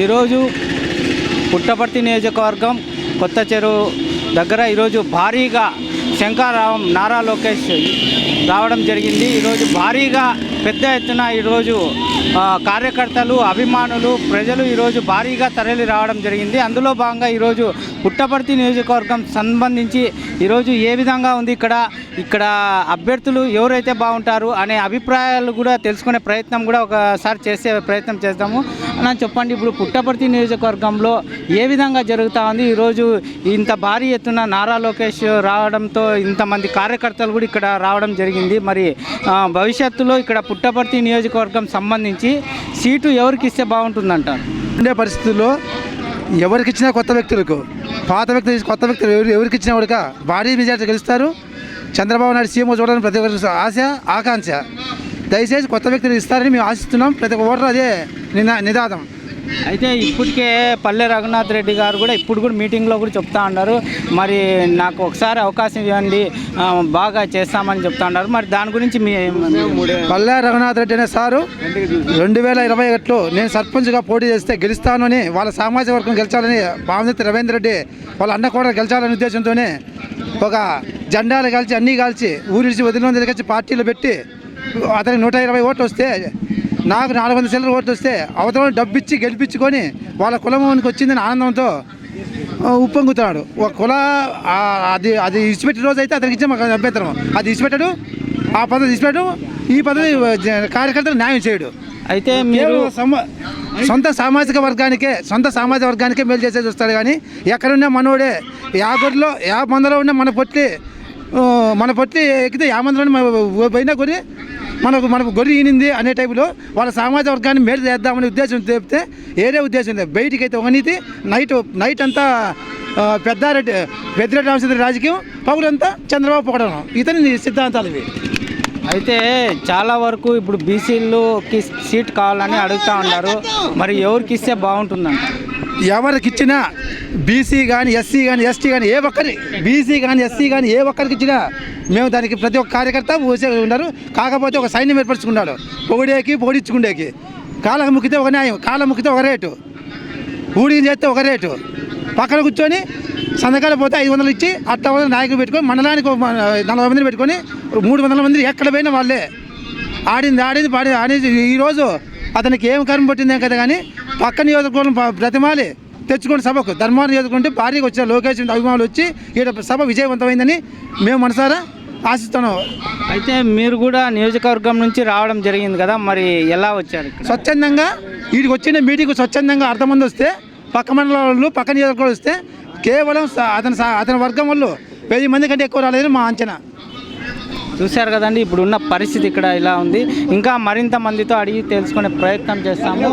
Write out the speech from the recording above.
ఈరోజు పుట్టపర్తి నియోజకవర్గం కొత్త చెరువు దగ్గర ఈరోజు భారీగా శంకారావం నారా లోకేష్ రావడం జరిగింది. ఈరోజు భారీగా పెద్ద ఎత్తున ఈరోజు కార్యకర్తలు అభిమానులు ప్రజలు ఈరోజు భారీగా తరలి రావడం జరిగింది. అందులో భాగంగా ఈరోజు పుట్టపర్తి నియోజకవర్గం సంబంధించి ఈరోజు ఏ విధంగా ఉంది ఇక్కడ? ఇక్కడ అభ్యర్థులు ఎవరైతే బాగుంటారు అనే అభిప్రాయాలు కూడా తెలుసుకునే ప్రయత్నం కూడా ఒకసారి చేసే ప్రయత్నం చేస్తాము అని చెప్పండి ఇప్పుడు పుట్టపర్తి నియోజకవర్గంలో ఏ విధంగా జరుగుతూ ఉంది? ఈరోజు ఇంత భారీ ఎత్తున నారా లోకేష్ రావడంతో ఇంతమంది కార్యకర్తలు కూడా ఇక్కడ రావడం జరిగింది. మరి భవిష్యత్తులో ఇక్కడ పుట్టపర్తి నియోజకవర్గం సంబంధించి సీటు ఎవరికి ఇస్తే బాగుంటుందంటారు ఉండే పరిస్థితుల్లో ఎవరికిచ్చినా కొత్త వ్యక్తులకు పాత వ్యక్తి కొత్త వ్యక్తులు ఎవరు ఎవరికిచ్చినా కూడా భారీ మెజార్టీ గెలుస్తారు. చంద్రబాబు నాయుడు సీఎం చూడాలని ప్రతి ఒక్కరి ఆశ ఆకాంక్ష. దయచేసి కొత్త వ్యక్తులు ఇస్తారని మేము ఆశిస్తున్నాం. ప్రతి ఒక్క ఓటర్ అదే నినా నిదాదం. అయితే ఇప్పటికే పల్లె రఘునాథ్ రెడ్డి గారు కూడా ఇప్పుడు కూడా మీటింగ్లో కూడా చెప్తా ఉన్నారు మరి నాకు ఒకసారి అవకాశం ఇవ్వండి బాగా చేస్తామని చెప్తా ఉన్నారు మరి దాని గురించి మీ పల్లె రఘునాథ్ రెడ్డి అనే సారు రెండు వేల ఇరవై ఒకటిలో నేను సర్పంచ్గా పోటీ చేస్తే గెలుస్తాను అని వాళ్ళ సామాజిక వర్గం గెలిచాలని భావనెత్తి రవీంద్ర రెడ్డి వాళ్ళ అన్న కూడా గెలిచాలనే ఉద్దేశంతోనే ఒక జెండాలు కాల్చి అన్నీ కాల్చి ఊరిడిచి వదిలిన దగ్గర పార్టీలు పెట్టి అతనికి నూట ఇరవై ఓట్లు వస్తే నాకు నాలుగు వందల చిల్లర ఓట్లు వస్తే అవతల డబ్బు ఇచ్చి గెలిపించుకొని వాళ్ళ కులమానికి వచ్చిందని ఆనందంతో ఆ, ఉప్పొంగుతున్నాడు. ఒక కుల అది అది ఇచ్చిపెట్టిన రోజు అయితే అతనికి ఇచ్చే మాకు అభ్యంతరం. అది ఇచ్చిపెట్టాడు ఆ పద్ధతి ఇచ్చిపెట్టాడు ఈ పద్ధతి కార్యకర్తలు న్యాయం చేయడు. అయితే మీరు సొంత సామాజిక వర్గానికే సొంత సామాజిక వర్గానికే మేలు చేసేది వస్తాడు కానీ ఎక్కడున్నా మనోడే యా గొర్రెలో యా మందలో ఉన్న మన పొట్టి మన పొట్టి ఎక్కితే యా పోయినా కొని మనకు మనకు గొర్రె ఈనింది అనే టైపులో వాళ్ళ సామాజిక వర్గాన్ని మేలు చేద్దామనే ఉద్దేశం చెప్తే ఏదే ఉద్దేశం లేదు. బయటికి అయితే ఒకనీతి నైట్ నైట్ అంతా పెద్దారెడ్డి పెద్దిరెడ్డి రామచంద్ర రాజకీయం పగులంతా చంద్రబాబు పొగడడం. ఇతని సిద్ధాంతాలు ఇవి. అయితే చాలా వరకు ఇప్పుడు బీసీలోకి సీట్ కావాలని అడుగుతా ఉన్నారు. మరి ఎవరికి ఇస్తే బాగుంటుందంట? ఎవరికి ఇచ్చినా బీసీ కానీ ఎస్సీ కానీ ఎస్టీ కానీ ఏ ఒక్కరి బీసీ కానీ ఎస్సీ కానీ ఏ ఒక్కరికి ఇచ్చినా మేము దానికి ప్రతి ఒక్క కార్యకర్త ఊసే ఉన్నారు. కాకపోతే ఒక సైన్యం ఏర్పరచుకున్నాడు పొగిడేకి పొగిడించుకుండేకి కాళ్ళ ముక్కితే ఒక న్యాయం కాళ్ళ ముక్కితే ఒక రేటు. ఊడి చేస్తే ఒక రేటు. పక్కన కూర్చొని సంతకాలు పోతే ఐదు వందలు ఇచ్చి అట్ట వందల నాయకులు పెట్టుకొని మండలానికి ఒక మ- నలభై మందిని పెట్టుకొని మూడు వందల మంది ఎక్కడ పోయినా వాళ్ళే. ఆడింది ఆడింది పాడింది. ఆడింది ఈరోజు అతనికి ఏం కర్మ పట్టిందేం కదా కానీ పక్క నియోజకవర్గం ప- బ్రతిమాలి తెచ్చుకోండి సభకు ధర్మాన నియోజకవర్గం భారీగా వచ్చిన లోకేష్ అభిమానులు వచ్చి ఈడ సభ విజయవంతమైందని మేము మనసారా ఆశిస్తున్నాం. అయితే మీరు కూడా నియోజకవర్గం నుంచి రావడం జరిగింది కదా మరి ఎలా వచ్చారు స్వచ్ఛందంగా వీడికి వచ్చిన మీటింగ్ స్వచ్ఛందంగా అర్ధ మంది వస్తే పక్క మండలాల వాళ్ళు పక్క నియోజకవర్గం వస్తే కేవలం అతని అతని వర్గం వాళ్ళు వెయ్యి మంది కంటే ఎక్కువ రాలేదని మా అంచనా. చూశారు కదండి ఇప్పుడు ఉన్న పరిస్థితి ఇక్కడ ఇలా ఉంది. ఇంకా మరింత మందితో అడిగి తెలుసుకునే ప్రయత్నం చేస్తాము.